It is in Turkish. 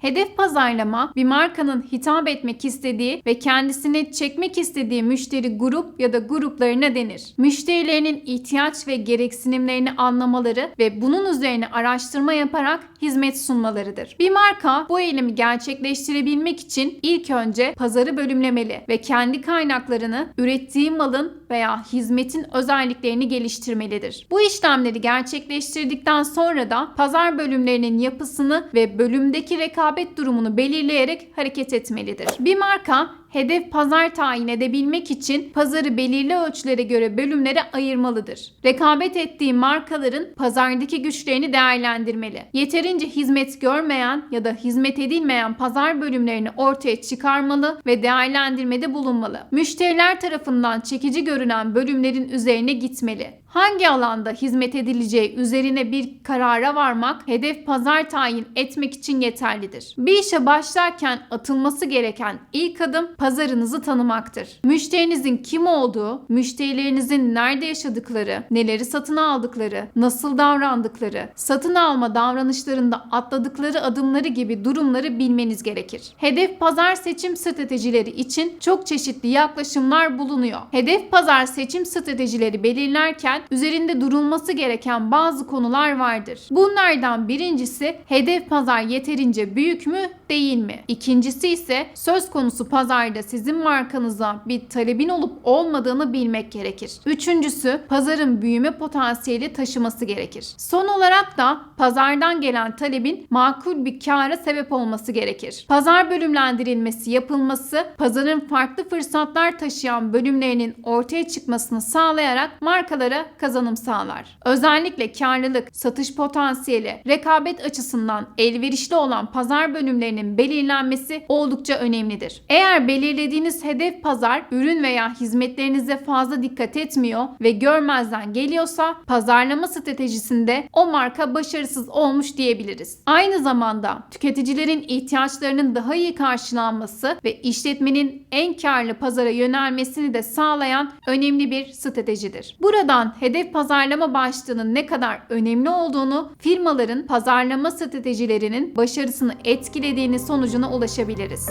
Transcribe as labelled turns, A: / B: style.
A: Hedef pazarlama bir markanın hitap etmek istediği ve kendisine çekmek istediği müşteri grup ya da gruplarına denir. Müşterilerinin ihtiyaç ve gereksinimlerini anlamaları ve bunun üzerine araştırma yaparak hizmet sunmalarıdır. Bir marka bu eylemi gerçekleştirebilmek için ilk önce pazarı bölümlemeli ve kendi kaynaklarını ürettiği malın veya hizmetin özelliklerini geliştirmelidir. Bu işlemleri gerçekleştirdikten sonra da pazar bölümlerinin yapısını ve bölümdeki rekabet durumunu belirleyerek hareket etmelidir. Bir marka hedef pazar tayin edebilmek için pazarı belirli ölçülere göre bölümlere ayırmalıdır. Rekabet ettiği markaların pazardaki güçlerini değerlendirmeli. Yeterince hizmet görmeyen ya da hizmet edilmeyen pazar bölümlerini ortaya çıkarmalı ve değerlendirmede bulunmalı. Müşteriler tarafından çekici görünen bölümlerin üzerine gitmeli. Hangi alanda hizmet edileceği üzerine bir karara varmak hedef pazar tayin etmek için yeterlidir. Bir işe başlarken atılması gereken ilk adım pazarınızı tanımaktır. Müşterinizin kim olduğu, müşterilerinizin nerede yaşadıkları, neleri satın aldıkları, nasıl davrandıkları, satın alma davranışlarında atladıkları adımları gibi durumları bilmeniz gerekir. Hedef pazar seçim stratejileri için çok çeşitli yaklaşımlar bulunuyor. Hedef pazar seçim stratejileri belirlerken üzerinde durulması gereken bazı konular vardır. Bunlardan birincisi hedef pazar yeterince büyük mü değil mi? İkincisi ise söz konusu pazarda sizin markanıza bir talebin olup olmadığını bilmek gerekir. Üçüncüsü pazarın büyüme potansiyeli taşıması gerekir. Son olarak da pazardan gelen talebin makul bir kâra sebep olması gerekir. Pazar bölümlendirilmesi yapılması pazarın farklı fırsatlar taşıyan bölümlerinin ortaya çıkmasını sağlayarak markalara kazanım sağlar. Özellikle karlılık, satış potansiyeli, rekabet açısından elverişli olan pazar bölümlerinin belirlenmesi oldukça önemlidir. Eğer belirlediğiniz hedef pazar ürün veya hizmetlerinize fazla dikkat etmiyor ve görmezden geliyorsa pazarlama stratejisinde o marka başarısız olmuş diyebiliriz. Aynı zamanda tüketicilerin ihtiyaçlarının daha iyi karşılanması ve işletmenin en karlı pazara yönelmesini de sağlayan önemli bir stratejidir. Buradan hedef pazarlama başlığının ne kadar önemli olduğunu, firmaların pazarlama stratejilerinin başarısını etkilediğini sonucuna ulaşabiliriz.